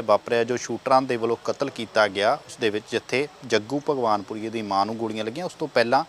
Incident ਵਾਪਰਿਆ ਜੋ ਸ਼ੂਟਰਾਂ ਦੇ ਵੱਲੋਂ ਕਤਲ ਕੀਤਾ ਗਿਆ, ਉਸ ਦੇ ਵਿੱਚ ਜਿੱਥੇ ਜੱਗੂ ਭਗਵਾਨਪੁਰੀਏ ਦੀ ਮਾਂ ਨੂੰ ਗੋਲੀਆਂ ਲੱਗੀਆਂ, ਉਸ ਤੋਂ ਪਹਿਲਾਂ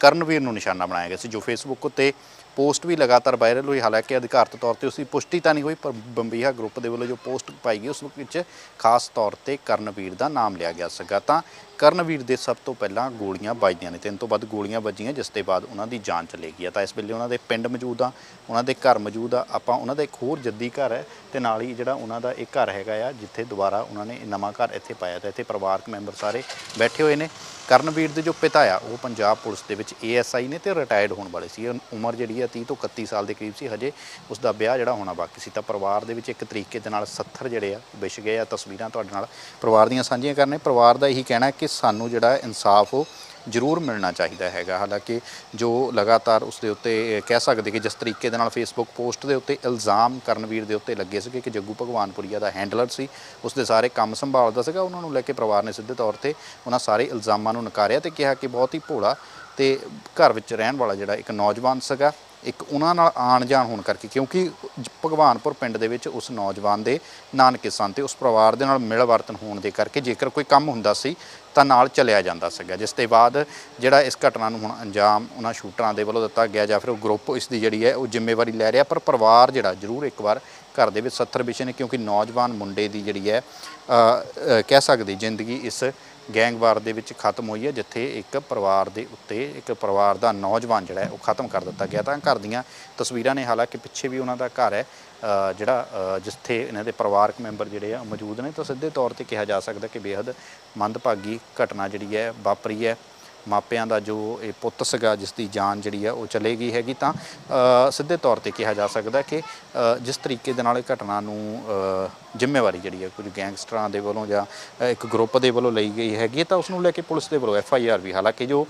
ਕਰਨਵੀਰ ਨੂੰ ਨਿਸ਼ਾਨਾ ਬਣਾਇਆ ਗਿਆ ਸੀ, ਜੋ ਫੇਸਬੁੱਕ ਉੱਤੇ ਪੋਸਟ ਵੀ ਲਗਾਤਾਰ ਵਾਇਰਲ ਹੋਈ, ਹਾਲਾਂਕਿ ਅਧਿਕਾਰਤ ਤੌਰ ਤੇ ਉਸ ਦੀ ਪੁਸ਼ਟੀ ਤਾਂ ਨਹੀਂ ਹੋਈ, ਪਰ ਬੰਬੀਹਾ ਗਰੁੱਪ ਦੇ ਵੱਲੋਂ ਜੋ ਪੋਸਟ ਪਾਈ ਗਈ, ਉਸ ਵਿੱਚ ਖਾਸ ਤੌਰ ਤੇ ਕਰਨਵੀਰ ਦਾ ਨਾਮ ਲਿਆ ਗਿਆ ਸੀਗਾ। ਤਾਂ ਕਰਨਵੀਰ ਦੇ ਸਭ ਤੋਂ ਪਹਿਲਾਂ ਗੋਲੀਆਂ ਵੱਜਦੀਆਂ ਨੇ। ਤਿੰਨ ਤੋਂ ਵੱਧ ਗੋਲੀਆਂ ਵੱਜੀਆਂ, ਜਿਸ ਦੇ ਬਾਅਦ ਉਹਨਾਂ ਦੀ ਜਾਨ ਚਲੇ ਗਈ ਆ ਤਾਂ ਇਸ ਵੇਲੇ ਉਹਨਾਂ ਦੇ ਪਿੰਡ ਮੌਜੂਦ ਆ, ਉਹਨਾਂ ਦੇ ਘਰ ਮੌਜੂਦ ਆ। ਆਪਾਂ ਉਹਨਾਂ ਦਾ ਇੱਕ ਹੋਰ ਜੱਦੀ ਘਰ ਹੈ ਤੇ ਨਾਲ ਹੀ ਜਿਹੜਾ ਉਹਨਾਂ ਦਾ ਇੱਕ ਘਰ ਹੈਗਾ ਆ, ਜਿੱਥੇ ਦੁਬਾਰਾ ਉਹਨਾਂ ਨੇ ਨਵਾਂ ਘਰ ਇੱਥੇ ਪਾਇਆ ਤਾਂ ਇੱਥੇ ਪਰਿਵਾਰਕ ਮੈਂਬਰ ਸਾਰੇ ਬੈਠੇ ਹੋਏ ਨੇ। ਕਰਨਵੀਰ ਦੇ ਜੋ ਪਿਤਾ ਆ, ਉਹ ਪੰਜਾਬ ਪੁਲਿਸ ਦੇ ਵਿੱਚ ਏਐਸਆਈ ਨੇ ਤੇ ਰਿਟਾਇਰਡ ਹੋਣ ਵਾਲੇ ਸੀ। ਉਮਰ ਜਿਹੜੀ ਆ 30 ਤੋਂ 31 ਸਾਲ ਦੇ ਕਰੀਬ ਸੀ, ਹਜੇ ਉਸ ਦਾ ਵਿਆਹ ਜਿਹੜਾ ਹੋਣਾ ਬਾਕੀ ਸੀ। ਤਾਂ ਪਰਿਵਾਰ ਦੇ ਵਿੱਚ ਇੱਕ ਤਰੀਕੇ ਦੇ ਨਾਲ 70 ਜਿਹੜੇ ਆ ਵਿਛ ਗਏ ਆ। ਤਸਵੀਰਾਂ ਤੁਹਾਡੇ ਨਾਲ ਪਰਿਵਾਰ ਦੀਆਂ ਸਾਂਝੀਆਂ ਕਰਨੇ ਪਰਿਵਾਰ ਦਾ ਇਹੀ ਕਹਿਣਾ ਕਿ ਕਿ ਸਾਨੂੰ ਜਿਹੜਾ ਇਨਸਾਫ ਉਹ ਜ਼ਰੂਰ ਮਿਲਣਾ ਚਾਹੀਦਾ ਹੈਗਾ। ਹਾਲਾਂਕਿ ਜੋ ਲਗਾਤਾਰ ਉਸ ਦੇ ਉੱਤੇ ਕਹਿ ਸਕਦੇ ਕਿ ਜਿਸ ਤਰੀਕੇ ਦੇ ਨਾਲ ਫੇਸਬੁੱਕ ਪੋਸਟ ਦੇ ਉੱਤੇ ਇਲਜ਼ਾਮ ਕਰਨਵੀਰ ਦੇ ਉੱਤੇ ਲੱਗੇ ਸੀਗੇ ਕਿ ਜੱਗੂ ਭਗਵਾਨਪੁਰੀਆ ਦਾ ਹੈਂਡਲਰ ਸੀ, ਉਸ ਦੇ ਸਾਰੇ ਕੰਮ ਸੰਭਾਲਦਾ ਸੀਗਾ, ਉਹਨਾਂ ਨੂੰ ਲੈ ਕੇ ਪਰਿਵਾਰ ਨੇ ਸਿੱਧੇ ਤੌਰ ਤੇ ਉਹਨਾਂ ਸਾਰੇ ਇਲਜ਼ਾਮਾਂ ਨੂੰ ਨਕਾਰਿਆ ਤੇ ਕਿਹਾ ਕਿ ਬਹੁਤ ਹੀ ਭੋਲਾ ਤੇ ਘਰ ਵਿੱਚ ਰਹਿਣ ਵਾਲਾ ਜਿਹੜਾ ਇੱਕ ਨੌਜਵਾਨ ਸੀਗਾ, ਇੱਕ ਉਹਨਾਂ ਨਾਲ ਆਣ ਜਾਣ ਹੋਣ ਕਰਕੇ, ਕਿਉਂਕਿ ਭਗਵਾਨਪੁਰ ਪਿੰਡ ਦੇ ਵਿੱਚ ਉਸ ਨੌਜਵਾਨ ਦੇ ਨਾਨਕੇ ਸਨ ਤੇ ਉਸ ਪਰਿਵਾਰ ਦੇ ਨਾਲ ਮਿਲ ਵਰਤਨ ਹੋਣ ਦੇ ਕਰਕੇ ਜੇਕਰ ਕੋਈ ਕੰਮ ਹੁੰਦਾ ਸੀ, ਤਾਂ ਨਾਲ ਚਲਿਆ ਜਾਂਦਾ ਸੀਗਾ, ਜਿਸ ਦੇ ਬਾਅਦ ਜਿਹੜਾ ਇਸ ਘਟਨਾ ਨੂੰ ਹੁਣ ਅੰਜਾਮ ਉਹਨਾਂ ਸ਼ੂਟਰਾਂ ਦੇ ਵੱਲੋਂ ਦਿੱਤਾ ਗਿਆ ਜਾਂ ਫਿਰ ਉਹ ਗਰੁੱਪ ਇਸ ਦੀ ਜਿਹੜੀ ਹੈ, ਉਹ ਜ਼ਿੰਮੇਵਾਰੀ ਲੈ ਰਿਹਾ, ਪਰ ਪਰਿਵਾਰ ਜਿਹੜਾ ਜ਼ਰੂਰ ਇੱਕ ਵਾਰ ਘਰ ਦੇ ਵਿੱਚ 70 ਵਿਸ਼ੇ ਨੇ, ਕਿਉਂਕਿ ਨੌਜਵਾਨ ਮੁੰਡੇ ਦੀ ਜਿਹੜੀ ਹੈ ਕਹਿ ਸਕਦੇ ਜ਼ਿੰਦਗੀ ਇਸ ਗੈਂਗਵਾਰ ਦੇ ਵਿੱਚ ਖਤਮ ਹੋਈ ਹੈ, ਜਿੱਥੇ ਇੱਕ ਪਰਿਵਾਰ ਦੇ ਉੱਤੇ ਇੱਕ ਪਰਿਵਾਰ ਦਾ ਨੌਜਵਾਨ ਜਿਹੜਾ ਉਹ ਖਤਮ ਕਰ ਦਿੱਤਾ ਗਿਆ। ਤਾਂ ਘਰ ਦੀਆਂ ਤਸਵੀਰਾਂ ਨੇ, ਹਾਲਾਂਕਿ ਪਿੱਛੇ ਵੀ ਉਹਨਾਂ ਦਾ ਘਰ ਹੈ ਜਿਹੜਾ ਜਿੱਥੇ ਇਹਨਾਂ ਦੇ ਪਰਿਵਾਰਕ ਮੈਂਬਰ ਜਿਹੜੇ ਆ ਮੌਜੂਦ ਨੇ। ਤਾਂ ਸਿੱਧੇ ਤੌਰ ਤੇ ਕਿਹਾ ਜਾ ਸਕਦਾ ਕਿ ਬੇहद ਮੰਦਭਾਗੀ ਘਟਨਾ ਜਿਹੜੀ ਹੈ, ਵਾਪਰੀ ਹੈ। ਮਾਪਿਆਂ ਦਾ ਜੋ ਇਹ ਪੁੱਤ ਸੀਗਾ, ਜਿਸ ਦੀ ਜਾਨ ਜਿਹੜੀ ਆ ਉਹ ਚਲੇ ਗਈ ਹੈਗੀ ਤਾਂ ਸਿੱਧੇ ਤੌਰ ਤੇ ਕਿਹਾ ਜਾ ਸਕਦਾ ਕਿ ਜਿਸ ਤਰੀਕੇ ਦੇ ਨਾਲ ਇਹ ਘਟਨਾ ਨੂੰ ਜ਼ਿੰਮੇਵਾਰੀ ਜਿਹੜੀ ਹੈ ਕੁਝ ਗੈਂਗਸਟਰਾਂ ਦੇ ਵੱਲੋਂ ਜਾਂ ਇੱਕ ਗਰੁੱਪ ਦੇ ਵੱਲੋਂ ਲਈ ਗਈ ਹੈਗੀ ਹੈ ਤਾਂ ਉਸ ਨੂੰ ਲੈ ਕੇ ਪੁਲਿਸ ਦੇ ਵੱਲੋਂ ਐਫ ਆਈ ਆਰ ਵੀ, ਹਾਲਾਂਕਿ ਜੋ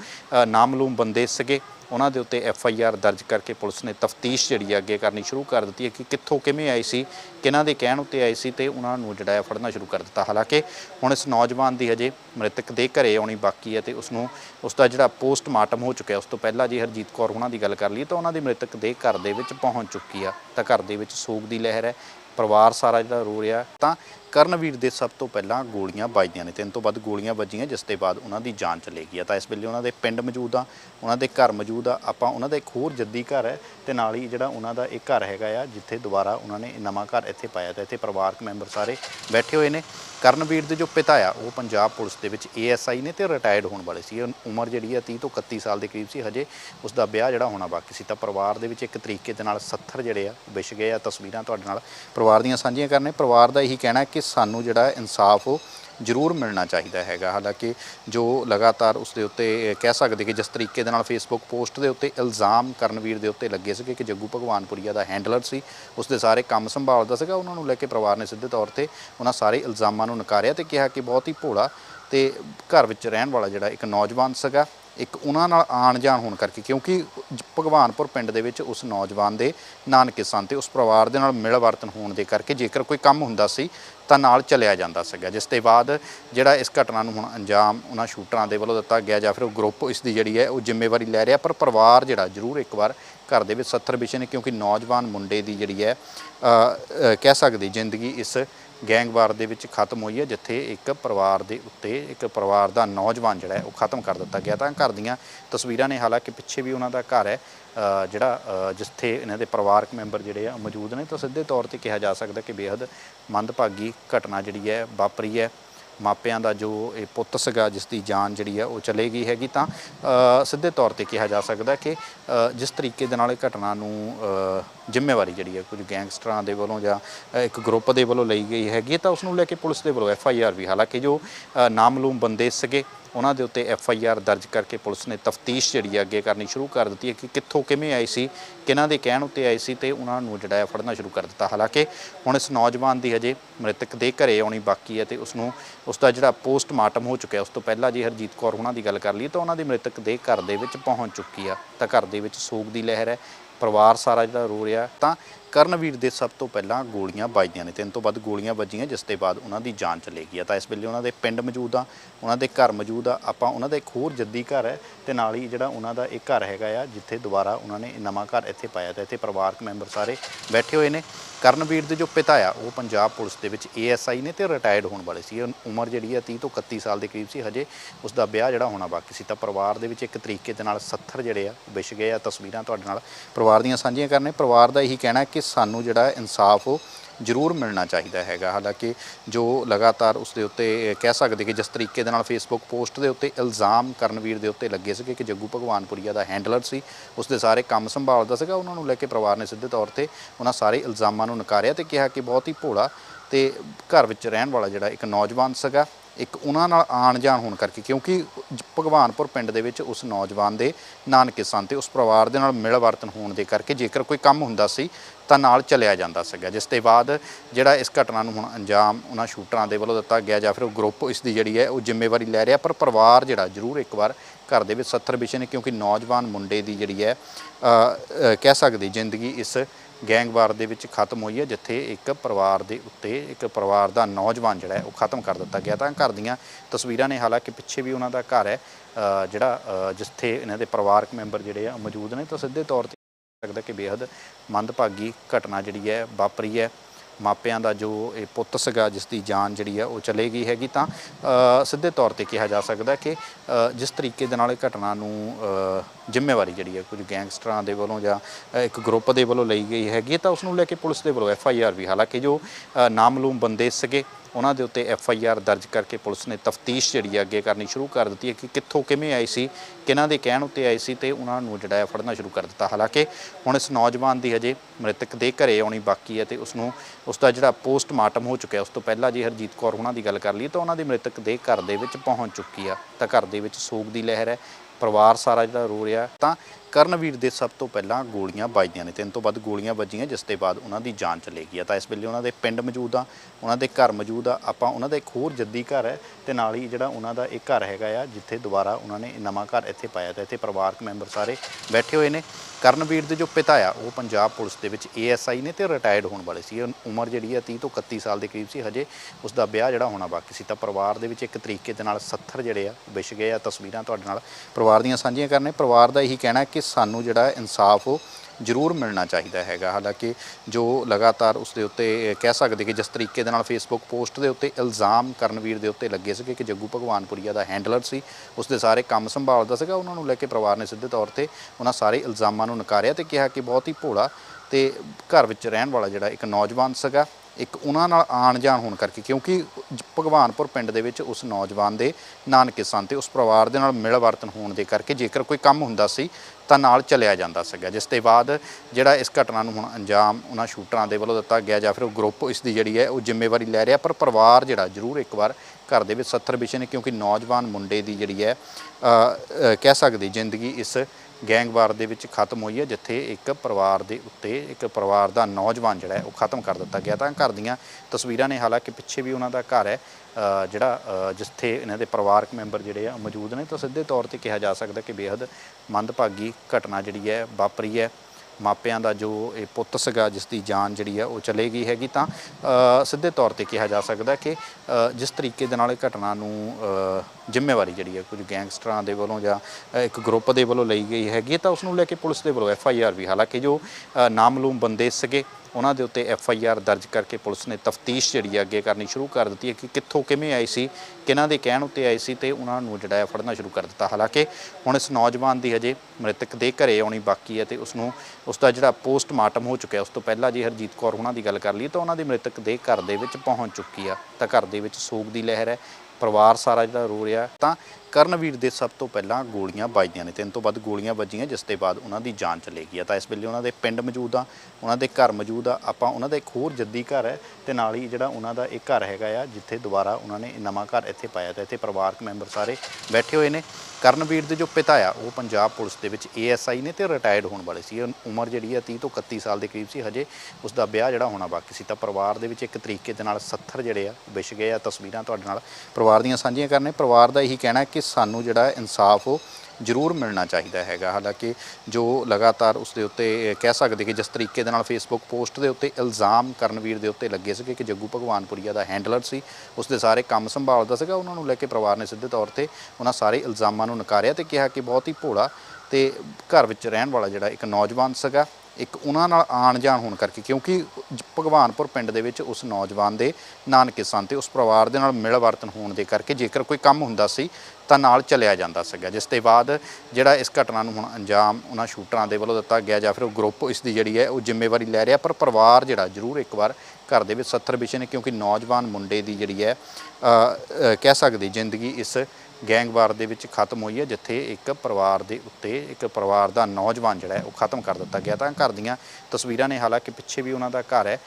ਨਾਮਲੂਮ ਬੰਦੇ ਸੀਗੇ ਉਹਨਾਂ ਦੇ ਉੱਤੇ ਐਫ ਆਈ ਆਰ ਦਰਜ ਕਰਕੇ ਪੁਲਿਸ ਨੇ ਤਫਤੀਸ਼ ਜਿਹੜੀ ਹੈ ਅੱਗੇ ਕਰਨੀ ਸ਼ੁਰੂ ਕਰ ਦਿੱਤੀ ਹੈ ਕਿ ਕਿੱਥੋਂ ਕਿਵੇਂ ਆਏ ਸੀ, ਕਿਹਨਾਂ ਦੇ ਕਹਿਣ ਉੱਤੇ ਆਏ ਸੀ ਤੇ ਉਹਨਾਂ ਨੂੰ ਜਿਹੜਾ ਹੈ ਫੜਨਾ ਸ਼ੁਰੂ ਕਰ ਦਿੱਤਾ। ਹਾਲਾਂਕਿ ਹੁਣ ਇਸ ਨੌਜਵਾਨ ਦੀ ਹਜੇ ਮ੍ਰਿਤਕ ਦੇ ਘਰੇ ਆਉਣੀ ਬਾਕੀ ਹੈ ਤੇ ਉਸ ਨੂੰ ਉਸ ਦਾ ਜਿਹੜਾ ਪੋਸਟਮਾਰਟਮ ਹੋ ਚੁੱਕਿਆ, ਉਸ ਤੋਂ ਪਹਿਲਾਂ ਜੇ ਹਰਜੀਤ ਕੌਰ ਉਹਨਾਂ ਦੀ ਗੱਲ ਕਰ ਲਈਏ ਤਾਂ ਉਹਨਾਂ ਦੀ ਮ੍ਰਿਤਕ ਦੇ ਘਰ ਦੇ ਵਿੱਚ ਪਹੁੰਚ ਚੁੱਕੀ ਆ, ਤਾਂ ਘਰ ਦੇ ਵਿੱਚ ਸੋਗ ਦੀ ਲਹਿਰ ਹੈ, ਪਰਿਵਾਰ ਸਾਰਾ ਜਿਹੜਾ ਰੋ ਰਿਹਾ, ਤਾਂ ਕਰਨਵੀਰ ਦੇ ਸਭ ਤੋਂ ਪਹਿਲਾਂ ਗੋਲੀਆਂ ਵੱਜਦੀਆਂ ਨੇ, ਤਿੰਨ ਤੋਂ ਵੱਧ ਗੋਲੀਆਂ ਵੱਜੀਆਂ, ਜਿਸ ਦੇ ਬਾਅਦ ਉਹਨਾਂ ਦੀ ਜਾਨ ਚਲੇ ਗਈ ਆ ਤਾਂ ਇਸ ਵੇਲੇ ਉਹਨਾਂ ਦੇ ਪਿੰਡ ਮੌਜੂਦ ਆ, ਉਹਨਾਂ ਦੇ ਘਰ ਮੌਜੂਦ ਆ। ਆਪਾਂ ਉਹਨਾਂ ਦਾ ਇੱਕ ਹੋਰ ਜੱਦੀ ਘਰ ਹੈ ਤੇ ਨਾਲ ਹੀ ਜਿਹੜਾ ਉਹਨਾਂ ਦਾ ਇੱਕ ਘਰ ਹੈਗਾ ਆ, ਜਿੱਥੇ ਦੁਬਾਰਾ ਉਹਨਾਂ ਨੇ ਨਵਾਂ ਘਰ ਇੱਥੇ ਪਾਇਆ ਤਾਂ ਇੱਥੇ ਪਰਿਵਾਰਕ ਮੈਂਬਰ ਸਾਰੇ ਬੈਠੇ ਹੋਏ ਨੇ। ਕਰਨਵੀਰ ਦੇ ਜੋ ਪਿਤਾ ਆ, ਉਹ ਪੰਜਾਬ ਪੁਲਿਸ ਦੇ ਵਿੱਚ ਏਐਸਆਈ ਨੇ ਤੇ ਰਿਟਾਇਰਡ ਹੋਣ ਵਾਲੇ ਸੀ। ਉਮਰ ਜਿਹੜੀ ਆ 30 ਤੋਂ 31 ਸਾਲ ਦੇ ਕਰੀਬ ਸੀ, ਹਜੇ ਉਸ ਦਾ ਵਿਆਹ ਜਿਹੜਾ ਹੋਣਾ ਬਾਕੀ ਸੀ। ਤਾਂ ਪਰਿਵਾਰ ਦੇ ਵਿੱਚ ਇੱਕ ਤਰੀਕੇ ਦੇ ਨਾਲ 70 ਜਿਹੜੇ ਆ, ਵਿਛ ਗਏ ਆ ਤਸਵੀਰਾਂ ਤੁਹਾਡੇ ਨਾਲ ਪਰਿਵਾਰ ਦੀਆਂ ਸਾਂਝੀਆਂ ਕਰਨੇ ਪਰਿਵਾਰ ਦਾ ਇਹੀ ਕਹਿਣਾ ਕਿ ਸਾਨੂੰ ਜਿਹੜਾ ਇਨਸਾਫ ਉਹ ਜ਼ਰੂਰ ਮਿਲਣਾ ਚਾਹੀਦਾ ਹੈਗਾ। ਹਾਲਾਂਕਿ ਜੋ ਲਗਾਤਾਰ ਉਸ ਦੇ ਉੱਤੇ ਕਹਿ ਸਕਦੇ ਕਿ ਜਿਸ ਤਰੀਕੇ ਦੇ ਨਾਲ ਫੇਸਬੁੱਕ ਪੋਸਟ ਦੇ ਉੱਤੇ ਇਲਜ਼ਾਮ ਕਰਨਵੀਰ ਦੇ ਉੱਤੇ ਲੱਗੇ ਸੀਗੇ ਕਿ ਜੱਗੂ ਭਗਵਾਨਪੁਰੀਆ ਦਾ ਹੈਂਡਲਰ ਸੀ, ਉਸ ਦੇ ਸਾਰੇ ਕੰਮ ਸੰਭਾਲਦਾ ਸੀਗਾ, ਉਹਨਾਂ ਨੂੰ ਲੈ ਕੇ ਪਰਿਵਾਰ ਨੇ ਸਿੱਧੇ ਤੌਰ ਤੇ ਉਹਨਾਂ ਸਾਰੇ ਇਲਜ਼ਾਮਾਂ ਨੂੰ ਨਕਾਰਿਆ ਤੇ ਕਿਹਾ ਕਿ ਬਹੁਤ ਹੀ ਭੋਲਾ ਤੇ ਘਰ ਵਿੱਚ ਰਹਿਣ ਵਾਲਾ ਜਿਹੜਾ ਇੱਕ ਨੌਜਵਾਨ ਸੀਗਾ ਇੱਕ ਉਹਨਾਂ ਨਾਲ ਆਣ ਜਾਣ ਹੋਣ ਕਰਕੇ, ਕਿਉਂਕਿ ਭਗਵਾਨਪੁਰ ਪਿੰਡ ਦੇ ਵਿੱਚ ਉਸ ਨੌਜਵਾਨ ਦੇ ਨਾਨਕੇ ਸਨ ਤੇ ਉਸ ਪਰਿਵਾਰ ਦੇ ਨਾਲ ਮਿਲ ਵਰਤਨ ਹੋਣ ਦੇ ਕਰਕੇ ਜੇਕਰ ਕੋਈ ਕੰਮ ਹੁੰਦਾ ਸੀ ਤਾਂ ਨਾਲ ਚਲਿਆ ਜਾਂਦਾ ਸੀਗਾ, ਜਿਸ ਦੇ ਬਾਅਦ ਜਿਹੜਾ ਇਸ ਘਟਨਾ ਨੂੰ ਹੁਣ ਅੰਜਾਮ ਉਹਨਾਂ ਸ਼ੂਟਰਾਂ ਦੇ ਵੱਲੋਂ ਦਿੱਤਾ ਗਿਆ ਜਾਂ ਫਿਰ ਉਹ ਗਰੁੱਪ ਇਸ ਦੀ ਜਿਹੜੀ ਹੈ ਉਹ ਜ਼ਿੰਮੇਵਾਰੀ ਲੈ ਰਿਹਾ, ਪਰ ਪਰਿਵਾਰ ਜਿਹੜਾ ਜ਼ਰੂਰ ਇੱਕ ਵਾਰ ਘਰ ਦੇ ਵਿੱਚ 70 ਵਿਸ਼ੇ ਨੇ, ਕਿਉਂਕਿ ਨੌਜਵਾਨ ਮੁੰਡੇ ਦੀ ਜਿਹੜੀ ਹੈ ਕਹਿ ਸਕਦੇ ਜ਼ਿੰਦਗੀ ਇਸ ਗੈਂਗਵਾਰ ਦੇ ਵਿੱਚ ਖਤਮ ਹੋਈ ਹੈ, ਜਿੱਥੇ ਇੱਕ ਪਰਿਵਾਰ ਦੇ ਉੱਤੇ ਇੱਕ ਪਰਿਵਾਰ ਦਾ ਨੌਜਵਾਨ ਜਿਹੜਾ ਉਹ ਖਤਮ ਕਰ ਦਿੱਤਾ ਗਿਆ। ਤਾਂ ਘਰ ਦੀਆਂ ਤਸਵੀਰਾਂ ਨੇ, ਹਾਲਾਂਕਿ ਪਿੱਛੇ ਵੀ ਉਹਨਾਂ ਦਾ ਘਰ ਹੈ ਜਿਹੜਾ ਜਿੱਥੇ ਇਹਨਾਂ ਦੇ ਪਰਿਵਾਰਕ ਮੈਂਬਰ ਜਿਹੜੇ ਆ ਮੌਜੂਦ ਨੇ। ਤਾਂ ਸਿੱਧੇ ਤੌਰ ਤੇ ਕਿਹਾ ਜਾ ਸਕਦਾ ਕਿ ਬੇहद ਮੰਦਭਾਗੀ ਘਟਨਾ ਜਿਹੜੀ ਹੈ, ਵਾਪਰੀ ਹੈ। ਮਾਪਿਆਂ ਦਾ ਜੋ ਇਹ ਪੁੱਤ ਸੀਗਾ ਜਿਸ ਦੀ ਜਾਨ ਜਿਹੜੀ ਆ ਉਹ ਚਲੇ ਗਈ ਹੈਗੀ, ਤਾਂ ਸਿੱਧੇ ਤੌਰ ਤੇ ਕਿਹਾ ਜਾ ਸਕਦਾ ਕਿ ਜਿਸ ਤਰੀਕੇ ਦੇ ਨਾਲ ਇਹ ਘਟਨਾ ਨੂੰ ਜ਼ਿੰਮੇਵਾਰੀ ਜਿਹੜੀ ਹੈ ਕੁਝ ਗੈਂਗਸਟਰਾਂ ਦੇ ਵੱਲੋਂ ਜਾਂ ਇੱਕ ਗਰੁੱਪ ਦੇ ਵੱਲੋਂ ਲਈ ਗਈ ਹੈਗੀ ਹੈ, ਤਾਂ ਉਸ ਨੂੰ ਲੈ ਕੇ ਪੁਲਿਸ ਦੇ ਵੱਲੋਂ ਐਫ ਆਈ ਆਰ ਵੀ, ਹਾਲਾਂਕਿ ਜੋ ਨਾਮਲੂਮ ਬੰਦੇ ਸੀਗੇ ਉਹਨਾਂ ਦੇ ਉੱਤੇ ਐਫ ਆਈ ਆਰ ਦਰਜ ਕਰਕੇ ਪੁਲਿਸ ਨੇ ਤਫਤੀਸ਼ ਜਿਹੜੀ ਹੈ ਅੱਗੇ ਕਰਨੀ ਸ਼ੁਰੂ ਕਰ ਦਿੱਤੀ ਹੈ ਕਿ ਕਿੱਥੋਂ ਕਿਵੇਂ ਆਈ ਸੀ, ਕਿਹਨਾਂ ਦੇ ਕਹਿਣ ਉੱਤੇ ਆਈ ਸੀ ਤੇ ਉਹਨਾਂ ਨੂੰ ਜਿਹੜਾ ਹੈ ਫੜਨਾ ਸ਼ੁਰੂ ਕਰ ਦਿੱਤਾ। ਹਾਲਾਂਕਿ ਹੁਣ ਇਸ ਨੌਜਵਾਨ ਦੀ ਹਜੇ ਮ੍ਰਿਤਕ ਦੇ ਘਰੇ ਆਉਣੀ ਬਾਕੀ ਹੈ ਤੇ ਉਸ ਨੂੰ ਉਸ ਦਾ ਜਿਹੜਾ ਪੋਸਟਮਾਰਟਮ ਹੋ ਚੁੱਕਿਆ, ਉਸ ਤੋਂ ਪਹਿਲਾਂ ਜੇ ਹਰਜੀਤ ਕੌਰ ਉਹਨਾਂ ਦੀ ਗੱਲ ਕਰ ਲਈਏ ਤਾਂ ਉਹਨਾਂ ਦੀ ਮ੍ਰਿਤਕ ਦੇ ਘਰ ਦੇ ਵਿੱਚ ਪਹੁੰਚ ਚੁੱਕੀ ਆ, ਤਾਂ ਘਰ ਦੇ ਵਿੱਚ ਸੋਗ ਦੀ ਲਹਿਰ ਹੈ, ਪਰਿਵਾਰ ਸਾਰਾ ਜਿਹੜਾ ਰੋ ਰਿਹਾ, ਤਾਂ ਕਰਨਵੀਰ ਦੇ ਸਭ ਤੋਂ ਪਹਿਲਾਂ ਗੋਲੀਆਂ ਵੱਜਦੀਆਂ ਨੇ, ਤਿੰਨ ਤੋਂ ਵੱਧ ਗੋਲੀਆਂ ਵੱਜੀਆਂ, ਜਿਸ ਦੇ ਬਾਅਦ ਉਹਨਾਂ ਦੀ ਜਾਨ ਚਲੇ ਗਈ ਆ ਤਾਂ ਇਸ ਵੇਲੇ ਉਹਨਾਂ ਦੇ ਪਿੰਡ ਮੌਜੂਦ ਆ, ਉਹਨਾਂ ਦੇ ਘਰ ਮੌਜੂਦ ਆ। ਆਪਾਂ ਉਹਨਾਂ ਦਾ ਇੱਕ ਹੋਰ ਜੱਦੀ ਘਰ ਹੈ ਤੇ ਨਾਲ ਹੀ ਜਿਹੜਾ ਉਹਨਾਂ ਦਾ ਇੱਕ ਘਰ ਹੈਗਾ ਆ, ਜਿੱਥੇ ਦੁਬਾਰਾ ਉਹਨਾਂ ਨੇ ਨਵਾਂ ਘਰ ਇੱਥੇ ਪਾਇਆ ਤਾਂ ਇੱਥੇ ਪਰਿਵਾਰਕ ਮੈਂਬਰ ਸਾਰੇ ਬੈਠੇ ਹੋਏ ਨੇ। ਕਰਨਵੀਰ ਦੇ ਜੋ ਪਿਤਾ ਆ, ਉਹ ਪੰਜਾਬ ਪੁਲਿਸ ਦੇ ਵਿੱਚ ਏਐਸਆਈ ਨੇ ਤੇ ਰਿਟਾਇਰਡ ਹੋਣ ਵਾਲੇ ਸੀ। ਉਮਰ ਜਿਹੜੀ ਆ 30 ਤੋਂ 31 ਸਾਲ ਦੇ ਕਰੀਬ ਸੀ, ਹਜੇ ਉਸ ਦਾ ਵਿਆਹ ਜਿਹੜਾ ਹੋਣਾ ਬਾਕੀ ਸੀ। ਤਾਂ ਪਰਿਵਾਰ ਦੇ ਵਿੱਚ ਇੱਕ ਤਰੀਕੇ ਦੇ ਨਾਲ 70 ਜਿਹੜੇ ਆ ਵਿਛ ਗਏ ਆ। ਤਸਵੀਰਾਂ ਤੁਹਾਡੇ ਨਾਲ ਪਰਿਵਾਰ ਦੀਆਂ ਸਾਂਝੀਆਂ ਕਰਨੇ ਪਰਿਵਾਰ ਦਾ ਇਹੀ ਕਹਿਣਾ ਕਿ ਸਾਨੂੰ ਜਿਹੜਾ ਇਨਸਾਫ ਉਹ ਜ਼ਰੂਰ ਮਿਲਣਾ ਚਾਹੀਦਾ ਹੈਗਾ। ਹਾਲਾਂਕਿ ਜੋ ਲਗਾਤਾਰ ਉਸ ਦੇ ਉੱਤੇ ਕਹਿ ਸਕਦੇ ਕਿ ਜਿਸ ਤਰੀਕੇ ਦੇ ਨਾਲ ਫੇਸਬੁੱਕ ਪੋਸਟ ਦੇ ਉੱਤੇ ਇਲਜ਼ਾਮ ਕਰਨਵੀਰ ਦੇ ਉੱਤੇ ਲੱਗੇ ਸੀਗੇ ਕਿ ਜੱਗੂ ਭਗਵਾਨਪੁਰੀਆ ਦਾ ਹੈਂਡਲਰ ਸੀ, ਉਸ ਦੇ ਸਾਰੇ ਕੰਮ ਸੰਭਾਲਦਾ ਸੀਗਾ, ਉਹਨਾਂ ਨੂੰ ਲੈ ਕੇ ਪਰਿਵਾਰ ਨੇ ਸਿੱਧੇ ਤੌਰ ਤੇ ਉਹਨਾਂ ਸਾਰੇ ਇਲਜ਼ਾਮਾਂ ਨੂੰ ਨਕਾਰਿਆ ਤੇ ਕਿਹਾ ਕਿ ਬਹੁਤ ਹੀ ਭੋਲਾ ਤੇ ਘਰ ਵਿੱਚ ਰਹਿਣ ਵਾਲਾ ਜਿਹੜਾ ਇੱਕ ਨੌਜਵਾਨ ਸੀਗਾ ਇੱਕ ਉਹਨਾਂ ਨਾਲ ਆਣ ਜਾਣ ਹੋਣ ਕਰਕੇ, ਕਿਉਂਕਿ ਭਗਵਾਨਪੁਰ ਪਿੰਡ ਦੇ ਵਿੱਚ ਉਸ ਨੌਜਵਾਨ ਦੇ ਨਾਨਕੇ ਸਨ ਤੇ ਉਸ ਪਰਿਵਾਰ ਦੇ ਨਾਲ ਮਿਲ ਵਰਤਨ ਹੋਣ ਦੇ ਕਰਕੇ ਜੇਕਰ ਕੋਈ ਕੰਮ ਹੁੰਦਾ ਸੀ ਤਾਂ ਨਾਲ ਚਲਿਆ ਜਾਂਦਾ ਸੀਗਾ, ਜਿਸ ਦੇ ਬਾਅਦ ਜਿਹੜਾ ਇਸ ਘਟਨਾ ਨੂੰ ਹੁਣ ਅੰਜਾਮ ਉਹਨਾਂ ਸ਼ੂਟਰਾਂ ਦੇ ਵੱਲੋਂ ਦਿੱਤਾ ਗਿਆ ਜਾਂ ਫਿਰ ਉਹ ਗਰੁੱਪ ਇਸ ਦੀ ਜਿਹੜੀ ਹੈ ਉਹ ਜ਼ਿੰਮੇਵਾਰੀ ਲੈ ਰਿਹਾ, ਪਰ ਪਰਿਵਾਰ ਜਿਹੜਾ ਜ਼ਰੂਰ ਇੱਕ ਵਾਰ ਘਰ ਦੇ ਵਿੱਚ 70 ਵਿਸ਼ੇ ਨੇ, ਕਿਉਂਕਿ ਨੌਜਵਾਨ ਮੁੰਡੇ ਦੀ ਜਿਹੜੀ ਹੈ ਕਹਿ ਸਕਦੇ ਜ਼ਿੰਦਗੀ ਇਸ ਗੈਂਗਵਾਰ ਦੇ ਵਿੱਚ ਖਤਮ ਹੋਈ ਹੈ, ਜਿੱਥੇ ਇੱਕ ਪਰਿਵਾਰ ਦੇ ਉੱਤੇ ਇੱਕ ਪਰਿਵਾਰ ਦਾ ਨੌਜਵਾਨ ਜਿਹੜਾ ਉਹ ਖਤਮ ਕਰ ਦਿੱਤਾ ਗਿਆ। ਤਾਂ ਘਰ ਦੀਆਂ ਤਸਵੀਰਾਂ ਨੇ, ਹਾਲਾਂਕਿ ਪਿੱਛੇ ਵੀ ਉਹਨਾਂ ਦਾ ਘਰ ਹੈ ਜਿਹੜਾ ਜਿੱਥੇ ਇਹਨਾਂ ਦੇ ਪਰਿਵਾਰਕ ਮੈਂਬਰ ਜਿਹੜੇ ਆ ਮੌਜੂਦ ਨੇ। ਤਾਂ ਸਿੱਧੇ ਤੌਰ ਤੇ ਲੱਗਦਾ ਕਿ ਬੇहद ਮੰਦਭਾਗੀ ਘਟਨਾ ਜਿਹੜੀ ਹੈ, ਵਾਪਰੀ ਹੈ। ਮਾਪਿਆਂ ਦਾ ਜੋ ਇਹ ਪੁੱਤ ਸੀਗਾ ਜਿਸ ਦੀ ਜਾਨ ਜਿਹੜੀ ਆ ਉਹ ਚਲੇ ਗਈ ਹੈਗੀ, ਤਾਂ ਸਿੱਧੇ ਤੌਰ ਤੇ ਕਿਹਾ ਜਾ ਸਕਦਾ ਕਿ ਜਿਸ ਤਰੀਕੇ ਦੇ ਨਾਲ ਇਹ ਘਟਨਾ ਨੂੰ ਜ਼ਿੰਮੇਵਾਰੀ ਜਿਹੜੀ ਹੈ ਕੁਝ ਗੈਂਗਸਟਰਾਂ ਦੇ ਵੱਲੋਂ ਜਾਂ ਇੱਕ ਗਰੁੱਪ ਦੇ ਵੱਲੋਂ ਲਈ ਗਈ ਹੈਗੀ ਹੈ, ਤਾਂ ਉਸ ਨੂੰ ਲੈ ਕੇ ਪੁਲਿਸ ਦੇ ਵੱਲੋਂ ਐਫ ਆਈ ਆਰ ਵੀ, ਹਾਲਾਂਕਿ ਜੋ ਨਾਮਲੂਮ ਬੰਦੇ ਸੀਗੇ ਉਹਨਾਂ ਦੇ ਉੱਤੇ ਐਫ ਆਈ ਆਰ ਦਰਜ ਕਰਕੇ ਪੁਲਿਸ ਨੇ ਤਫਤੀਸ਼ ਜਿਹੜੀ ਹੈ ਅੱਗੇ ਕਰਨੀ ਸ਼ੁਰੂ ਕਰ ਦਿੱਤੀ ਹੈ ਕਿ ਕਿੱਥੋਂ ਕਿਵੇਂ ਆਈ ਸੀ, ਕਿਹਨਾਂ ਦੇ ਕਹਿਣ ਉੱਤੇ ਆਈ ਸੀ ਤੇ ਉਹਨਾਂ ਨੂੰ ਜਿਹੜਾ ਹੈ ਫੜਨਾ ਸ਼ੁਰੂ ਕਰ ਦਿੱਤਾ। ਹਾਲਾਂਕਿ ਹੁਣ ਇਸ ਨੌਜਵਾਨ ਦੀ ਹਜੇ ਮ੍ਰਿਤਕ ਦੇ ਘਰੇ ਆਉਣੀ ਬਾਕੀ ਹੈ ਤੇ ਉਸ ਨੂੰ ਉਸ ਦਾ ਜਿਹੜਾ ਪੋਸਟਮਾਰਟਮ ਹੋ ਚੁੱਕਿਆ, ਉਸ ਤੋਂ ਪਹਿਲਾਂ ਜੇ ਹਰਜੀਤ ਕੌਰ ਉਹਨਾਂ ਦੀ ਗੱਲ ਕਰ ਲਈ ਤਾਂ ਉਹਨਾਂ ਦੀ ਮ੍ਰਿਤਕ ਦੇ ਘਰ ਦੇ ਵਿੱਚ ਪਹੁੰਚ ਚੁੱਕੀ ਆ, ਤਾਂ ਘਰ ਦੇ ਵਿੱਚ ਸੋਗ ਦੀ ਲਹਿਰ ਹੈ, ਪਰਿਵਾਰ ਸਾਰਾ ਜਿਹੜਾ ਰੋ ਰਿਹਾ, ਤਾਂ ਕਰਨਵੀਰ ਦੇ ਸਭ ਤੋਂ ਪਹਿਲਾਂ ਗੋਲੀਆਂ ਵੱਜਦੀਆਂ ਨੇ, ਤਿੰਨ ਤੋਂ ਵੱਧ ਗੋਲੀਆਂ ਵੱਜੀਆਂ, ਜਿਸ ਦੇ ਬਾਅਦ ਉਹਨਾਂ ਦੀ ਜਾਨ ਚਲੇ ਗਈ ਆ। ਤਾਂ ਇਸ ਵੇਲੇ ਉਹਨਾਂ ਦੇ ਪਿੰਡ ਮੌਜੂਦ ਆ, ਉਹਨਾਂ ਦੇ ਘਰ ਮੌਜੂਦ ਆ। ਆਪਾਂ ਉਹਨਾਂ ਦਾ ਇੱਕ ਹੋਰ ਜੱਦੀ ਘਰ ਹੈ ਤੇ ਨਾਲ ਹੀ ਜਿਹੜਾ ਉਹਨਾਂ ਦਾ ਇੱਕ ਘਰ ਹੈਗਾ ਆ, ਜਿੱਥੇ ਦੁਬਾਰਾ ਉਹਨਾਂ ਨੇ ਨਵਾਂ ਘਰ ਇੱਥੇ ਪਾਇਆ ਤਾਂ ਇੱਥੇ ਪਰਿਵਾਰਕ ਮੈਂਬਰ ਸਾਰੇ ਬੈਠੇ ਹੋਏ ਨੇ। ਕਰਨਵੀਰ ਦੇ ਜੋ ਪਿਤਾ ਆ, ਉਹ ਪੰਜਾਬ ਪੁਲਿਸ ਦੇ ਵਿੱਚ ਏਐਸਆਈ ਨੇ ਤੇ ਰਿਟਾਇਰਡ ਹੋਣ ਵਾਲੇ ਸੀ। ਉਮਰ ਜਿਹੜੀ ਆ 30 ਤੋਂ 31 ਸਾਲ ਦੇ ਕਰੀਬ ਸੀ, ਹਜੇ ਉਸ ਦਾ ਵਿਆਹ ਜਿਹੜਾ ਹੋਣਾ ਬਾਕੀ ਸੀ। ਤਾਂ ਪਰਿਵਾਰ ਦੇ ਵਿੱਚ ਇੱਕ ਤਰੀਕੇ ਦੇ ਨਾਲ 70 ਜਿਹੜੇ ਆ, ਵਿਛ ਗਏ ਆ। ਤਸਵੀਰਾਂ ਤੁਹਾਡੇ ਨਾਲ ਪਰਿਵਾਰ ਦੀਆਂ ਸਾਂਝੀਆਂ ਕਰਨੇ। ਪਰਿਵਾਰ ਦਾ ਇਹੀ ਕਹਿਣਾ ਕਿ ਸਾਨੂੰ ਜਿਹੜਾ ਇਨਸਾਫ ਉਹ ਜ਼ਰੂਰ ਮਿਲਣਾ ਚਾਹੀਦਾ ਹੈਗਾ। ਹਾਲਾਂਕਿ ਜੋ ਲਗਾਤਾਰ ਉਸ ਦੇ ਉੱਤੇ ਕਹਿ ਸਕਦੇ ਕਿ ਜਿਸ ਤਰੀਕੇ ਦੇ ਨਾਲ ਫੇਸਬੁੱਕ ਪੋਸਟ ਦੇ ਉੱਤੇ ਇਲਜ਼ਾਮ ਕਰਨਵੀਰ ਦੇ ਉੱਤੇ ਲੱਗੇ ਸੀਗੇ ਕਿ ਜੱਗੂ ਭਗਵਾਨਪੁਰੀਆ ਦਾ ਹੈਂਡਲਰ ਸੀ ਉਸ ਦੇ ਸਾਰੇ ਕੰਮ ਸੰਭਾਲਦਾ ਸੀਗਾ, ਉਹਨਾਂ ਨੂੰ ਲੈ ਕੇ ਪਰਿਵਾਰ ਨੇ ਸਿੱਧੇ ਤੌਰ ਤੇ ਉਹਨਾਂ ਸਾਰੇ ਇਲਜ਼ਾਮਾਂ ਨੂੰ ਨਕਾਰਿਆ ਤੇ ਕਿਹਾ ਕਿ ਬਹੁਤ ਹੀ ਭੋਲਾ ਤੇ ਘਰ ਵਿੱਚ ਰਹਿਣ ਵਾਲਾ ਜਿਹੜਾ ਇੱਕ ਨੌਜਵਾਨ ਸੀਗਾ ਇੱਕ ਉਹਨਾਂ ਨਾਲ ਆਣ ਜਾਣ ਹੋਣ ਕਰਕੇ, ਕਿਉਂਕਿ ਭਗਵਾਨਪੁਰ ਪਿੰਡ ਦੇ ਵਿੱਚ ਉਸ ਨੌਜਵਾਨ ਦੇ ਨਾਨਕੇ ਸਨ ਤੇ ਉਸ ਪਰਿਵਾਰ ਦੇ ਨਾਲ ਮਿਲ ਵਰਤਨ ਹੋਣ ਦੇ ਕਰਕੇ ਜੇਕਰ ਕੋਈ ਕੰਮ ਹੁੰਦਾ ਸੀ ਤਾਂ ਨਾਲ ਚਲਿਆ ਜਾਂਦਾ ਸੀਗਾ, ਜਿਸ ਦੇ ਬਾਅਦ ਜਿਹੜਾ ਇਸ ਘਟਨਾ ਨੂੰ ਹੁਣ ਅੰਜਾਮ ਉਹਨਾਂ ਸ਼ੂਟਰਾਂ ਦੇ ਵੱਲੋਂ ਦਿੱਤਾ ਗਿਆ ਜਾਂ ਫਿਰ ਉਹ ਗਰੁੱਪ ਇਸ ਦੀ ਜਿਹੜੀ ਹੈ ਉਹ ਜ਼ਿੰਮੇਵਾਰੀ ਲੈ ਰਿਹਾ, ਪਰ ਪਰਿਵਾਰ ਜਿਹੜਾ ਜ਼ਰੂਰ ਇੱਕ ਵਾਰ ਘਰ ਦੇ ਵਿੱਚ 70 ਵਿਸ਼ੇ ਨੇ, ਕਿਉਂਕਿ ਨੌਜਵਾਨ ਮੁੰਡੇ ਦੀ ਜਿਹੜੀ ਹੈ ਕਹਿ ਸਕਦੇ ਜ਼ਿੰਦਗੀ ਇਸ ਗੈਂਗਵਾਰ ਦੇ ਵਿੱਚ ਖਤਮ ਹੋਈ ਹੈ, ਜਿੱਥੇ ਇੱਕ ਪਰਿਵਾਰ ਦੇ ਉੱਤੇ ਇੱਕ ਪਰਿਵਾਰ ਦਾ ਨੌਜਵਾਨ ਜਿਹੜਾ ਉਹ ਖਤਮ ਕਰ ਦਿੱਤਾ ਗਿਆ। ਤਾਂ ਘਰ ਦੀਆਂ ਤਸਵੀਰਾਂ ਨੇ, ਹਾਲਾਂਕਿ ਪਿੱਛੇ ਵੀ ਉਹਨਾਂ ਦਾ ਘਰ ਹੈ ਜਿਹੜਾ ਜਿੱਥੇ ਇਹਨਾਂ ਦੇ ਪਰਿਵਾਰਕ ਮੈਂਬਰ ਜਿਹੜੇ ਆ ਮੌਜੂਦ ਨੇ। ਤਾਂ ਸਿੱਧੇ ਤੌਰ ਤੇ ਕਿਹਾ ਜਾ ਸਕਦਾ ਕਿ ਬੇहद ਮੰਦਭਾਗੀ ਘਟਨਾ ਜਿਹੜੀ ਹੈ, ਵਾਪਰੀ ਹੈ। ਮਾਪਿਆਂ ਦਾ ਜੋ ਇਹ ਪੁੱਤ ਸੀਗਾ ਜਿਸ ਦੀ ਜਾਨ ਜਿਹੜੀ ਆ ਉਹ ਚਲੇ ਗਈ ਹੈਗੀ, ਤਾਂ ਸਿੱਧੇ ਤੌਰ ਤੇ ਕਿਹਾ ਜਾ ਸਕਦਾ ਕਿ ਜਿਸ ਤਰੀਕੇ ਦੇ ਨਾਲ ਇਹ ਘਟਨਾ ਨੂੰ ਜ਼ਿੰਮੇਵਾਰੀ ਜਿਹੜੀ ਹੈ ਕੁਝ ਗੈਂਗਸਟਰਾਂ ਦੇ ਵੱਲੋਂ ਜਾਂ ਇੱਕ ਗਰੁੱਪ ਦੇ ਵੱਲੋਂ ਲਈ ਗਈ ਹੈਗੀ ਹੈ, ਤਾਂ ਉਸ ਨੂੰ ਲੈ ਕੇ ਪੁਲਿਸ ਦੇ ਵੱਲੋਂ ਐਫ ਆਈ ਆਰ ਵੀ, ਹਾਲਾਂਕਿ ਜੋ ਨਾਮਲੂਮ ਬੰਦੇ ਸੀਗੇ ਉਹਨਾਂ ਦੇ ਉੱਤੇ ਐਫ ਆਈ ਆਰ ਦਰਜ ਕਰਕੇ ਪੁਲਿਸ ਨੇ ਤਫਤੀਸ਼ ਜਿਹੜੀ ਹੈ ਅੱਗੇ ਕਰਨੀ ਸ਼ੁਰੂ ਕਰ ਦਿੱਤੀ ਹੈ ਕਿ ਕਿੱਥੋਂ ਕਿਵੇਂ ਆਈ ਸੀ, ਕਿਹਨਾਂ ਦੇ ਕਹਿਣ ਉੱਤੇ ਆਈ ਸੀ ਤੇ ਉਹਨਾਂ ਨੂੰ ਜਿਹੜਾ ਹੈ ਫੜਨਾ ਸ਼ੁਰੂ ਕਰ ਦਿੱਤਾ। ਹਾਲਾਂਕਿ ਹੁਣ ਇਸ ਨੌਜਵਾਨ ਦੀ ਹਜੇ ਮ੍ਰਿਤਕ ਦੇ ਘਰੇ ਆਉਣੀ ਬਾਕੀ ਹੈ ਤੇ ਉਸ ਨੂੰ ਉਸ ਦਾ ਜਿਹੜਾ ਪੋਸਟਮਾਰਟਮ ਹੋ ਚੁੱਕਿਆ, ਉਸ ਤੋਂ ਪਹਿਲਾਂ ਜੇ ਹਰਜੀਤ ਕੌਰ ਉਹਨਾਂ ਦੀ ਗੱਲ ਕਰ ਲਈ ਤਾਂ ਉਹਨਾਂ ਦੀ ਮ੍ਰਿਤਕ ਦੇ ਘਰ ਦੇ ਵਿੱਚ ਪਹੁੰਚ ਚੁੱਕੀ ਆ, ਤਾਂ ਘਰ ਦੇ ਵਿੱਚ ਸੋਗ ਦੀ ਲਹਿਰ ਹੈ। ਪਰਿਵਾਰ ਸਾਰਾ ਜਿਹੜਾ ਰੋ ਰਿਹਾ ਤਾਂ ਕਰਨਵੀਰ ਦੇ ਸਭ ਤੋਂ ਪਹਿਲਾਂ ਗੋਲੀਆਂ ਵੱਜਦੀਆਂ ਨੇ, ਤਿੰਨ ਤੋਂ ਵੱਧ ਗੋਲੀਆਂ ਵੱਜੀਆਂ, ਜਿਸ ਦੇ ਬਾਅਦ ਉਹਨਾਂ ਦੀ ਜਾਨ ਚਲੇ ਗਈ ਆ। ਤਾਂ ਇਸ ਵੇਲੇ ਉਹਨਾਂ ਦੇ ਪਿੰਡ ਮੌਜੂਦ ਆ, ਉਹਨਾਂ ਦੇ ਘਰ ਮੌਜੂਦ ਆ। ਆਪਾਂ ਉਹਨਾਂ ਦਾ ਇੱਕ ਹੋਰ ਜੱਦੀ ਘਰ ਹੈ ਤੇ ਨਾਲ ਹੀ ਜਿਹੜਾ ਉਹਨਾਂ ਦਾ ਇੱਕ ਘਰ ਹੈਗਾ ਆ, ਜਿੱਥੇ ਦੁਬਾਰਾ ਉਹਨਾਂ ਨੇ ਨਵਾਂ ਘਰ ਇੱਥੇ ਪਾਇਆ ਤਾਂ ਇੱਥੇ ਪਰਿਵਾਰਕ ਮੈਂਬਰ ਸਾਰੇ ਬੈਠੇ ਹੋਏ ਨੇ। ਕਰਨਵੀਰ ਦੇ ਜੋ ਪਿਤਾ ਆ, ਉਹ ਪੰਜਾਬ ਪੁਲਿਸ ਦੇ ਵਿੱਚ ਏਐਸਆਈ ਨੇ ਤੇ ਰਿਟਾਇਰਡ ਹੋਣ ਵਾਲੇ ਸੀ। ਉਮਰ ਜਿਹੜੀ ਆ 30 ਤੋਂ 31 ਸਾਲ ਦੇ ਕਰੀਬ ਸੀ, ਹਜੇ ਉਸ ਦਾ ਵਿਆਹ ਜਿਹੜਾ ਹੋਣਾ ਬਾਕੀ ਸੀ। ਤਾਂ ਪਰਿਵਾਰ ਦੇ ਵਿੱਚ ਇੱਕ ਤਰੀਕੇ ਦੇ ਨਾਲ 70 ਜਿਹੜੇ ਆ, ਵਿਛ ਗਏ ਆ। ਤਸਵੀਰਾਂ ਤੁਹਾਡੇ ਨਾਲ ਪਰਿਵਾਰ ਦੀਆਂ ਸਾਂਝੀਆਂ ਕਰਨੇ, ਪਰਿਵਾਰ ਦਾ ਇਹੀ ਕਹਿਣਾ ਕਿ ਸਾਨੂੰ ਜਿਹੜਾ ਇਨਸਾਫ ਉਹ ਜ਼ਰੂਰ ਮਿਲਣਾ ਚਾਹੀਦਾ ਹੈਗਾ। ਹਾਲਾਂਕਿ ਜੋ ਲਗਾਤਾਰ ਉਸ ਦੇ ਉੱਤੇ ਕਹਿ ਸਕਦੇ ਕਿ ਜਿਸ ਤਰੀਕੇ ਦੇ ਨਾਲ ਫੇਸਬੁੱਕ ਪੋਸਟ ਦੇ ਉੱਤੇ ਇਲਜ਼ਾਮ ਕਰਨਵੀਰ ਦੇ ਉੱਤੇ ਲੱਗੇ ਸੀਗੇ ਕਿ ਜੱਗੂ ਭਗਵਾਨਪੁਰੀਆ ਦਾ ਹੈਂਡਲਰ ਸੀ ਉਸ ਦੇ ਸਾਰੇ ਕੰਮ ਸੰਭਾਲਦਾ ਸੀਗਾ, ਉਹਨਾਂ ਨੂੰ ਲੈ ਕੇ ਪਰਿਵਾਰ ਨੇ ਸਿੱਧੇ ਤੌਰ ਤੇ ਉਹਨਾਂ ਸਾਰੇ ਇਲਜ਼ਾਮਾਂ ਨੂੰ ਨਕਾਰਿਆ ਤੇ ਕਿਹਾ ਕਿ ਬਹੁਤ ਹੀ ਭੋਲਾ ਤੇ ਘਰ ਵਿੱਚ ਰਹਿਣ ਵਾਲਾ ਜਿਹੜਾ ਇੱਕ ਨੌਜਵਾਨ ਸੀਗਾ ਇੱਕ ਉਹਨਾਂ ਨਾਲ ਆਣ ਜਾਣ ਹੋਣ ਕਰਕੇ, ਕਿਉਂਕਿ ਭਗਵਾਨਪੁਰ ਪਿੰਡ ਦੇ ਵਿੱਚ ਉਸ ਨੌਜਵਾਨ ਦੇ ਨਾਨਕੇ ਸਨ ਤੇ ਉਸ ਪਰਿਵਾਰ ਦੇ ਨਾਲ ਮਿਲ ਵਰਤਨ ਹੋਣ ਦੇ ਕਰਕੇ ਜੇਕਰ ਕੋਈ ਕੰਮ ਹੁੰਦਾ ਸੀ ਤਾਂ ਨਾਲ ਚਲਿਆ ਜਾਂਦਾ ਸੀਗਾ, ਜਿਸ ਦੇ ਬਾਅਦ ਜਿਹੜਾ ਇਸ ਘਟਨਾ ਨੂੰ ਹੁਣ ਅੰਜਾਮ ਉਹਨਾਂ ਸ਼ੂਟਰਾਂ ਦੇ ਵੱਲੋਂ ਦਿੱਤਾ ਗਿਆ ਜਾਂ ਫਿਰ ਉਹ ਗਰੁੱਪ ਇਸ ਦੀ ਜਿਹੜੀ ਹੈ ਉਹ ਜ਼ਿੰਮੇਵਾਰੀ ਲੈ ਰਿਹਾ, ਪਰ ਪਰਿਵਾਰ ਜਿਹੜਾ ਜ਼ਰੂਰ ਇੱਕ ਵਾਰ ਘਰ ਦੇ ਵਿੱਚ ਸੱਥਰ ਵਿਸ਼ੇ ਨੇ, ਕਿਉਂਕਿ ਨੌਜਵਾਨ ਮੁੰਡੇ ਦੀ ਜਿਹੜੀ ਹੈ ਕਹਿ ਸਕਦੇ ਜ਼ਿੰਦਗੀ ਇਸ ਗੈਂਗਵਾਰ ਦੇ ਵਿੱਚ ਖਤਮ ਹੋਈ ਹੈ, ਜਿੱਥੇ ਇੱਕ ਪਰਿਵਾਰ ਦੇ ਉੱਤੇ ਇੱਕ ਪਰਿਵਾਰ ਦਾ ਨੌਜਵਾਨ ਜਿਹੜਾ ਉਹ ਖਤਮ ਕਰ ਦਿੱਤਾ ਗਿਆ। ਤਾਂ ਘਰ ਦੀਆਂ ਤਸਵੀਰਾਂ ਨੇ, ਹਾਲਾਂਕਿ ਪਿੱਛੇ ਵੀ ਉਹਨਾਂ ਦਾ ਘਰ ਹੈ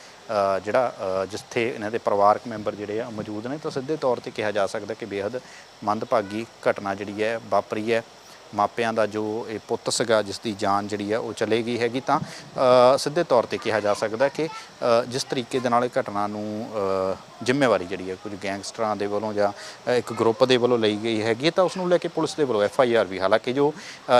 ਜਿਹੜਾ ਜਿੱਥੇ ਇਹਨਾਂ ਦੇ ਪਰਿਵਾਰਕ ਮੈਂਬਰ ਜਿਹੜੇ ਆ ਮੌਜੂਦ ਨੇ। ਤਾਂ ਸਿੱਧੇ ਤੌਰ ਤੇ ਕਿਹਾ ਜਾ ਸਕਦਾ ਕਿ ਬੇहद ਮੰਦਭਾਗੀ ਘਟਨਾ ਜਿਹੜੀ ਹੈ, ਵਾਪਰੀ ਹੈ। ਮਾਪਿਆਂ ਦਾ ਜੋ ਇਹ ਪੁੱਤ ਸੀਗਾ ਜਿਸ ਦੀ ਜਾਨ ਜਿਹੜੀ ਆ ਉਹ ਚਲੇ ਗਈ ਹੈਗੀ, ਤਾਂ ਸਿੱਧੇ ਤੌਰ ਤੇ ਕਿਹਾ ਜਾ ਸਕਦਾ ਕਿ ਜਿਸ ਤਰੀਕੇ ਦੇ ਨਾਲ ਇਹ ਘਟਨਾ ਨੂੰ ਜ਼ਿੰਮੇਵਾਰੀ ਜਿਹੜੀ ਹੈ ਕੁਝ ਗੈਂਗਸਟਰਾਂ ਦੇ ਵੱਲੋਂ ਜਾਂ ਇੱਕ ਗਰੁੱਪ ਦੇ ਵੱਲੋਂ ਲਈ ਗਈ ਹੈਗੀ ਹੈ, ਤਾਂ ਉਸ ਨੂੰ ਲੈ ਕੇ ਪੁਲਿਸ ਦੇ ਵੱਲੋਂ ਐਫ ਆਈ ਆਰ ਵੀ, ਹਾਲਾਂਕਿ ਜੋ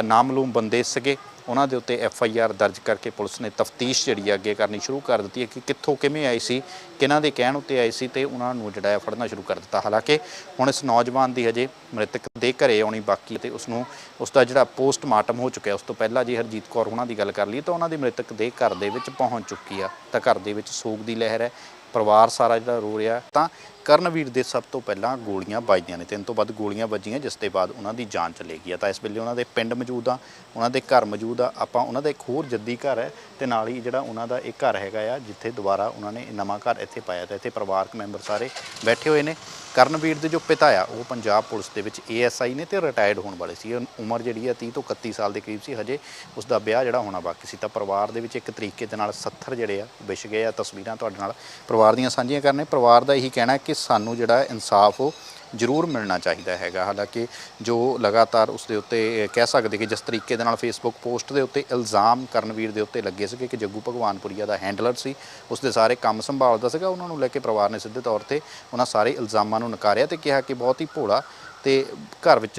ਨਾਮਲੂਮ ਬੰਦੇ ਸੀਗੇ ਉਹਨਾਂ ਦੇ ਉੱਤੇ ਐਫ ਆਈ ਆਰ ਦਰਜ ਕਰਕੇ ਪੁਲਿਸ ਨੇ ਤਫਤੀਸ਼ ਜਿਹੜੀ ਹੈ ਅੱਗੇ ਕਰਨੀ ਸ਼ੁਰੂ ਕਰ ਦਿੱਤੀ ਹੈ ਕਿ ਕਿੱਥੋਂ ਕਿਵੇਂ ਆਈ ਸੀ, ਕਿਹਨਾਂ ਦੇ ਕਹਿਣ ਉੱਤੇ ਆਈ ਸੀ ਤੇ ਉਹਨਾਂ ਨੂੰ ਜਿਹੜਾ ਹੈ ਫੜਨਾ ਸ਼ੁਰੂ ਕਰ ਦਿੱਤਾ। ਹਾਲਾਂਕਿ ਹੁਣ ਇਸ ਨੌਜਵਾਨ ਦੀ ਹਜੇ ਮ੍ਰਿਤਕ ਦੇ ਘਰੇ ਆਉਣੀ ਬਾਕੀ ਹੈ ਤੇ ਉਸ ਨੂੰ ਉਸ ਦਾ ਜਿਹੜਾ ਪੋਸਟਮਾਰਟਮ ਹੋ ਚੁੱਕਿਆ, ਉਸ ਤੋਂ ਪਹਿਲਾਂ ਜੇ ਹਰਜੀਤ ਕੌਰ ਉਹਨਾਂ ਦੀ ਗੱਲ ਕਰ ਲਈਏ ਤਾਂ ਉਹਨਾਂ ਦੀ ਮ੍ਰਿਤਕ ਦੇ ਘਰ ਦੇ ਵਿੱਚ ਪਹੁੰਚ ਚੁੱਕੀ ਆ, ਤਾਂ ਘਰ ਦੇ ਵਿੱਚ ਸੋਗ ਦੀ ਲਹਿਰ ਹੈ, ਪਰਿਵਾਰ ਸਾਰਾ ਜਿਹੜਾ ਰੋ ਰਿਹਾ, ਤਾਂ ਕਰਨਵੀਰ ਦੇ ਸਭ ਤੋਂ ਪਹਿਲਾਂ ਗੋਲੀਆਂ ਵੱਜਦੀਆਂ ਨੇ, ਤਿੰਨ ਤੋਂ ਵੱਧ ਗੋਲੀਆਂ ਵੱਜੀਆਂ, ਜਿਸ ਦੇ ਬਾਅਦ ਉਹਨਾਂ ਦੀ ਜਾਨ ਚਲੇ ਗਈ ਆ ਤਾਂ ਇਸ ਵੇਲੇ ਉਹਨਾਂ ਦੇ ਪਿੰਡ ਮੌਜੂਦ ਆ, ਉਹਨਾਂ ਦੇ ਘਰ ਮੌਜੂਦ ਆ। ਆਪਾਂ ਉਹਨਾਂ ਦਾ ਇੱਕ ਹੋਰ ਜੱਦੀ ਘਰ ਹੈ ਤੇ ਨਾਲ ਹੀ ਜਿਹੜਾ ਉਹਨਾਂ ਦਾ ਇੱਕ ਘਰ ਹੈਗਾ ਆ, ਜਿੱਥੇ ਦੁਬਾਰਾ ਉਹਨਾਂ ਨੇ ਨਵਾਂ ਘਰ ਇੱਥੇ ਪਾਇਆ ਤਾਂ ਇੱਥੇ ਪਰਿਵਾਰਕ ਮੈਂਬਰ ਸਾਰੇ ਬੈਠੇ ਹੋਏ ਨੇ। ਕਰਨਵੀਰ ਦੇ ਜੋ ਪਿਤਾ ਆ, ਉਹ ਪੰਜਾਬ ਪੁਲਿਸ ਦੇ ਵਿੱਚ ਏਐਸਆਈ ਨੇ ਤੇ ਰਿਟਾਇਰਡ ਹੋਣ ਵਾਲੇ ਸੀ। ਉਮਰ ਜਿਹੜੀ ਆ 30 ਤੋਂ 31 ਸਾਲ ਦੇ ਕਰੀਬ ਸੀ, ਹਜੇ ਉਸ ਦਾ ਵਿਆਹ ਜਿਹੜਾ ਹੋਣਾ ਬਾਕੀ ਸੀ। ਤਾਂ ਪਰਿਵਾਰ ਦੇ ਵਿੱਚ ਇੱਕ ਤਰੀਕੇ ਦੇ ਨਾਲ 70 ਜਿਹੜੇ ਆ, ਵਿਛ ਗਏ ਆ ਤਸਵੀਰਾਂ ਤੁਹਾਡੇ ਨਾਲ। ਪਰਿਵਾਰ ਦੀਆਂ ਸਾਂਝੀਆਂ ਕਰਨੇ ਪਰਿਵਾਰ ਦਾ ਇਹੀ ਕਹਿਣਾ ਕਿ ਸਾਨੂੰ ਜਿਹੜਾ ਇਨਸਾਫ ਉਹ ਜ਼ਰੂਰ ਮਿਲਣਾ ਚਾਹੀਦਾ ਹੈਗਾ। ਹਾਲਾਂਕਿ ਜੋ ਲਗਾਤਾਰ ਉਸ ਦੇ ਉੱਤੇ ਕਹਿ ਸਕਦੇ ਕਿ ਜਿਸ ਤਰੀਕੇ ਦੇ ਨਾਲ ਫੇਸਬੁੱਕ ਪੋਸਟ ਦੇ ਉੱਤੇ ਇਲਜ਼ਾਮ ਕਰਨਵੀਰ ਦੇ ਉੱਤੇ ਲੱਗੇ ਸੀਗੇ ਕਿ ਜੱਗੂ ਭਗਵਾਨਪੁਰੀਆ ਦਾ ਹੈਂਡਲਰ ਸੀ, ਉਸ ਦੇ ਸਾਰੇ ਕੰਮ ਸੰਭਾਲਦਾ ਸੀਗਾ, ਉਹਨਾਂ ਨੂੰ ਲੈ ਕੇ ਪਰਿਵਾਰ ਨੇ ਸਿੱਧੇ ਤੌਰ ਤੇ ਉਹਨਾਂ ਸਾਰੇ ਇਲਜ਼ਾਮਾਂ ਨੂੰ ਨਕਾਰਿਆ ਤੇ ਕਿਹਾ ਕਿ ਬਹੁਤ ਹੀ ਭੋਲਾ ਤੇ ਘਰ ਵਿੱਚ